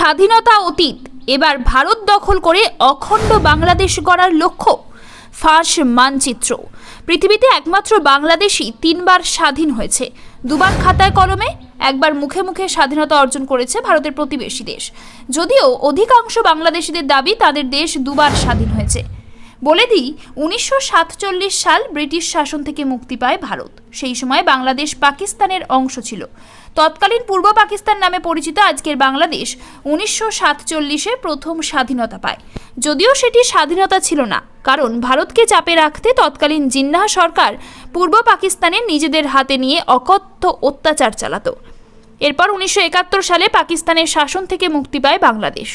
স্বাধীনতা অতীত। এবার ভারত দখল করে অখণ্ড বাংলাদেশ গড়ার লক্ষ্য, ফাঁস মানচিত্র। পৃথিবীতে একমাত্র বাংলাদেশই তিনবার স্বাধীন হয়েছে। দুবার খাতায় কলমে, একবার মুখে মুখে স্বাধীনতা অর্জন করেছে ভারতের প্রতিবেশী দেশ। যদিও অধিকাংশ বাংলাদেশিদের দাবি, তাদের দেশ দুবার স্বাধীন হয়েছে। বলে দিই, উনিশশো সাতচল্লিশ সাল ব্রিটিশ শাসন থেকে মুক্তি পায় ভারত। সেই সময় বাংলাদেশ পাকিস্তানের অংশ ছিল। তৎকালীন পূর্ব পাকিস্তান নামে পরিচিত আজকের বাংলাদেশ উনিশশো সাতচল্লিশে প্রথম স্বাধীনতা পায়। যদিও সেটি স্বাধীনতা ছিল না, কারণ ভারতকে চাপে রাখতে তৎকালীন জিন্নাহ সরকার পূর্ব পাকিস্তানে নিজেদের হাতে নিয়ে অকথ্য অত্যাচার চালাতো। এরপর উনিশশো একাত্তর সালে পাকিস্তানের শাসন থেকে মুক্তি পায় বাংলাদেশ।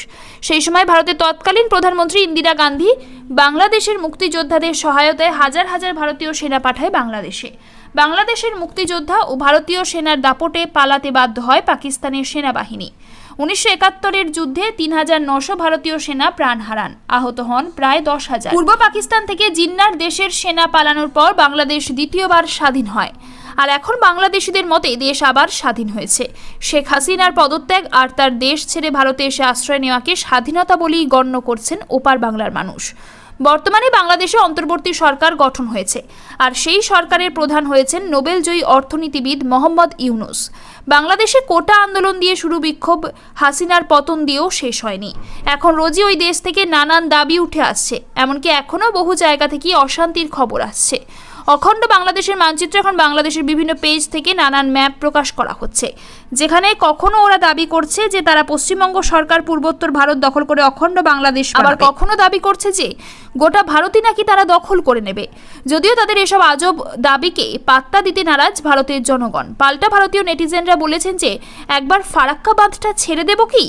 সেই সময় ভারতের তৎকালীন প্রধানমন্ত্রী ইন্দিরা গান্ধী বাংলাদেশের মুক্তিযোদ্ধাদের সহায়তায় হাজার হাজার ভারতীয় সেনা পাঠায় বাংলাদেশে। বাংলাদেশের মুক্তিযোদ্ধা ও ভারতীয় সেনার দাপটে পালাতে বাধ্য হয় পাকিস্তানের সেনাবাহিনী। উনিশশো একাত্তরের যুদ্ধে তিন হাজার নশো ভারতীয় সেনা প্রাণ হারান। আহত হন প্রায় দশ হাজার। পূর্ব পাকিস্তান থেকে জিন্নার দেশের সেনা পালানোর পর বাংলাদেশ দ্বিতীয়বার স্বাধীন হয়। আর এখন বাংলাদেশিদের মতে দেশ আবার স্বাধীন হয়েছে। শেখ হাসিনার পদত্যাগ আর তার দেশ ছেড়ে ভারতে এসে আশ্রয় নেওয়াকে স্বাধীনতা বলেই গণ্য করছেন ওপার বাংলার মানুষ। বর্তমানে বাংলাদেশে অন্তর্বর্তী সরকার গঠন হয়েছে আর সেই সরকারের প্রধান হয়েছেন নোবেলজয়ী অর্থনীতিবিদ মোহাম্মদ ইউনুস। বাংলাদেশে কোটা আন্দোলন দিয়ে শুরু বিক্ষোভ হাসিনার পতন দিয়েও শেষ হয়নি। এখন রোজই ওই দেশ থেকে নানান দাবি উঠে আসছে, এমনকি এখনও বহু জায়গা থেকে অশান্তির খবর আসছে। অখণ্ড বাংলাদেশের মানচিত্র এখন বাংলাদেশের বিভিন্ন পেজ থেকে নানান ম্যাপ প্রকাশ করা হচ্ছে। যেখানে কখনো ওরা দাবি করছে যে তারা পশ্চিমবঙ্গ সরকার পূর্বোত্তর ভারত দখল করে অখণ্ড বাংলাদেশ আবার কখনো দাবি করছে যে গোটা ভারতই নাকি তারা দখল করে নেবে। যদিও তাদের এসব আজব দাবিকে পাত্তা দিতে নারাজ ভারতের জনগণ। পাল্টা ভারতীয় নেটিজেনরা বলেছেন যে একবার ফারাক্কা বাঁধটা ছেড়ে দেব কি?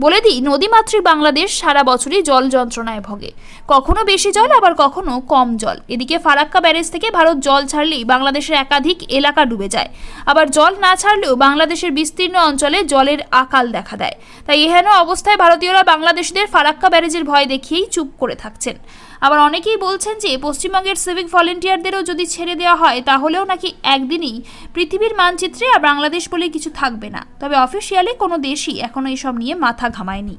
বলে দিই নদীমাতৃক বাংলাদেশ সারা বছরই জল যন্ত্রণায় ভোগে। কখনো বেশি জল, আবার কখনো কম জল। এদিকে ফারাক্কা ব্যারেজ থেকে ভারত জল ছাড়লেই বাংলাদেশের একাধিক এলাকা ডুবে যায়। আবার জল না ছাড়লেও বাংলাদেশের বিস্তীর্ণ অঞ্চলে জলের আকাল দেখা দেয়। তাই এহেন অবস্থায় ভারতীয়রা বাংলাদেশিদের ফারাক্কা ব্যারেজের ভয় দেখিয়েই চুপ করে থাকছেন। আবার অনেকেই বলছেন যে, পশ্চিমবঙ্গের সিভিক ভলেন্টিয়ারদেরও যদি ছেড়ে দেওয়া হয়, তাহলেও নাকি একদিনই পৃথিবীর মানচিত্রে আর বাংলাদেশ বলে কিছু থাকবে না। তবে অফিসিয়ালি কোনো দেশই এখনও এসব নিয়ে মাথা 他考卖你。